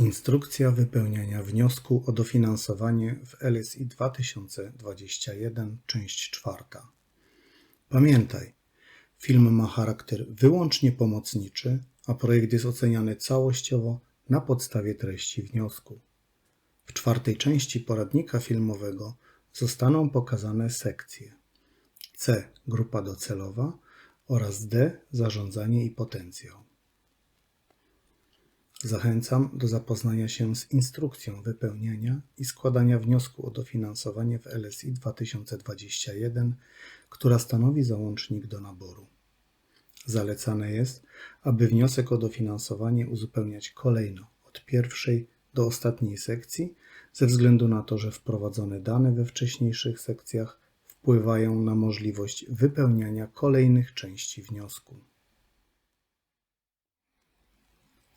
Instrukcja wypełniania wniosku o dofinansowanie w LSI 2021, część czwarta. Pamiętaj, film ma charakter wyłącznie pomocniczy, a projekt jest oceniany całościowo na podstawie treści wniosku. W czwartej części poradnika filmowego zostaną pokazane sekcje C. Grupa docelowa oraz D. Zarządzanie i potencjał. Zachęcam do zapoznania się z instrukcją wypełniania i składania wniosku o dofinansowanie w LSI 2021, która stanowi załącznik do naboru. Zalecane jest, aby wniosek o dofinansowanie uzupełniać kolejno od pierwszej do ostatniej sekcji, ze względu na to, że wprowadzone dane we wcześniejszych sekcjach wpływają na możliwość wypełniania kolejnych części wniosku.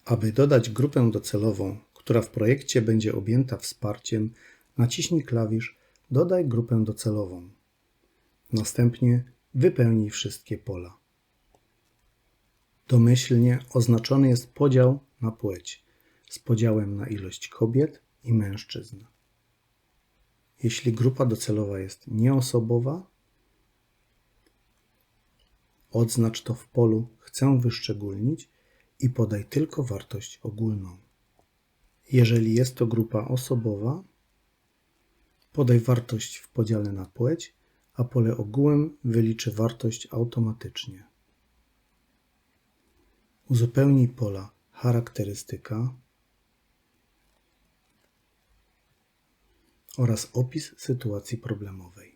Aby dodać grupę docelową, która w projekcie będzie objęta wsparciem, naciśnij klawisz Dodaj grupę docelową. Następnie wypełnij wszystkie pola. Domyślnie oznaczony jest podział na płeć z podziałem na ilość kobiet i mężczyzn. Jeśli grupa docelowa jest nieosobowa, odznacz to w polu Chcę wyszczególnić i podaj tylko wartość ogólną. Jeżeli jest to grupa osobowa, podaj wartość w podziale na płeć, a pole ogółem wyliczy wartość automatycznie. Uzupełnij pola charakterystyka oraz opis sytuacji problemowej.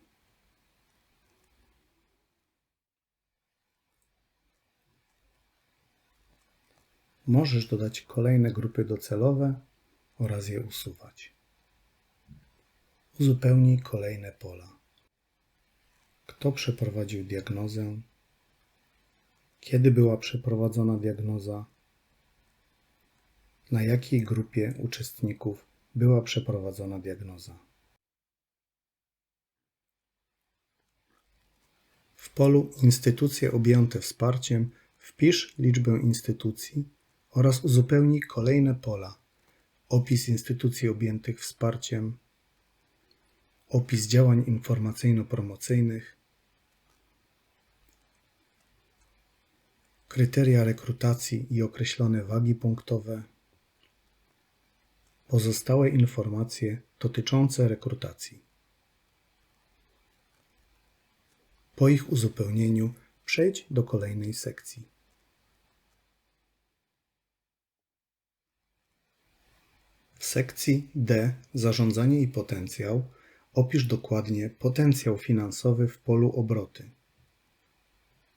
Możesz dodać kolejne grupy docelowe oraz je usuwać. Uzupełnij kolejne pola. Kto przeprowadził diagnozę? Kiedy była przeprowadzona diagnoza? Na jakiej grupie uczestników była przeprowadzona diagnoza? W polu Instytucje objęte wsparciem wpisz liczbę instytucji oraz uzupełnij kolejne pola: opis instytucji objętych wsparciem, opis działań informacyjno-promocyjnych, kryteria rekrutacji i określone wagi punktowe, pozostałe informacje dotyczące rekrutacji. Po ich uzupełnieniu przejdź do kolejnej sekcji. Sekcji D Zarządzanie i potencjał. Opisz dokładnie potencjał finansowy w polu obroty,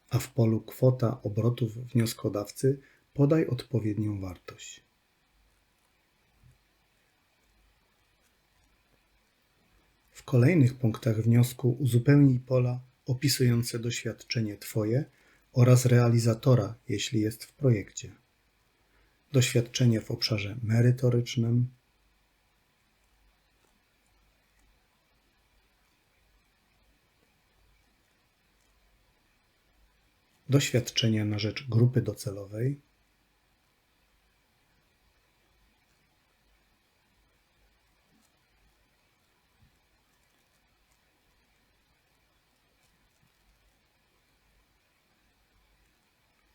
a w polu kwota obrotów wnioskodawcy podaj odpowiednią wartość. W kolejnych punktach wniosku uzupełnij pola opisujące doświadczenie Twoje oraz realizatora, jeśli jest w projekcie. Doświadczenie w obszarze merytorycznym, doświadczenie na rzecz grupy docelowej,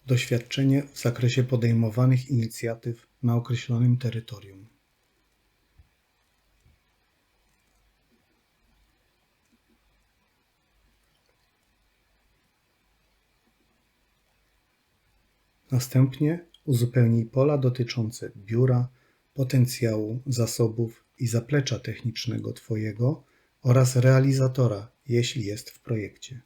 doświadczenie w zakresie podejmowanych inicjatyw na określonym terytorium. Następnie uzupełnij pola dotyczące biura, potencjału, zasobów i zaplecza technicznego Twojego oraz realizatora, jeśli jest w projekcie.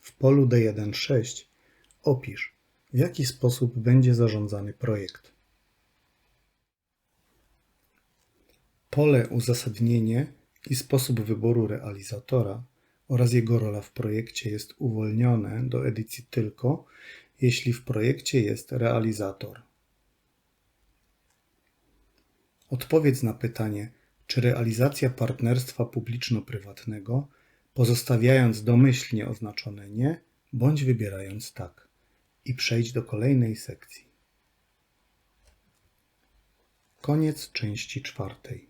W polu D1.6 opisz, w jaki sposób będzie zarządzany projekt. Pole uzasadnienie i sposób wyboru realizatora oraz jego rola w projekcie jest uwolnione do edycji tylko, jeśli w projekcie jest realizator. Odpowiedz na pytanie, czy realizacja partnerstwa publiczno-prywatnego, pozostawiając domyślnie oznaczone nie, bądź wybierając tak. I przejdź do kolejnej sekcji. Koniec części czwartej.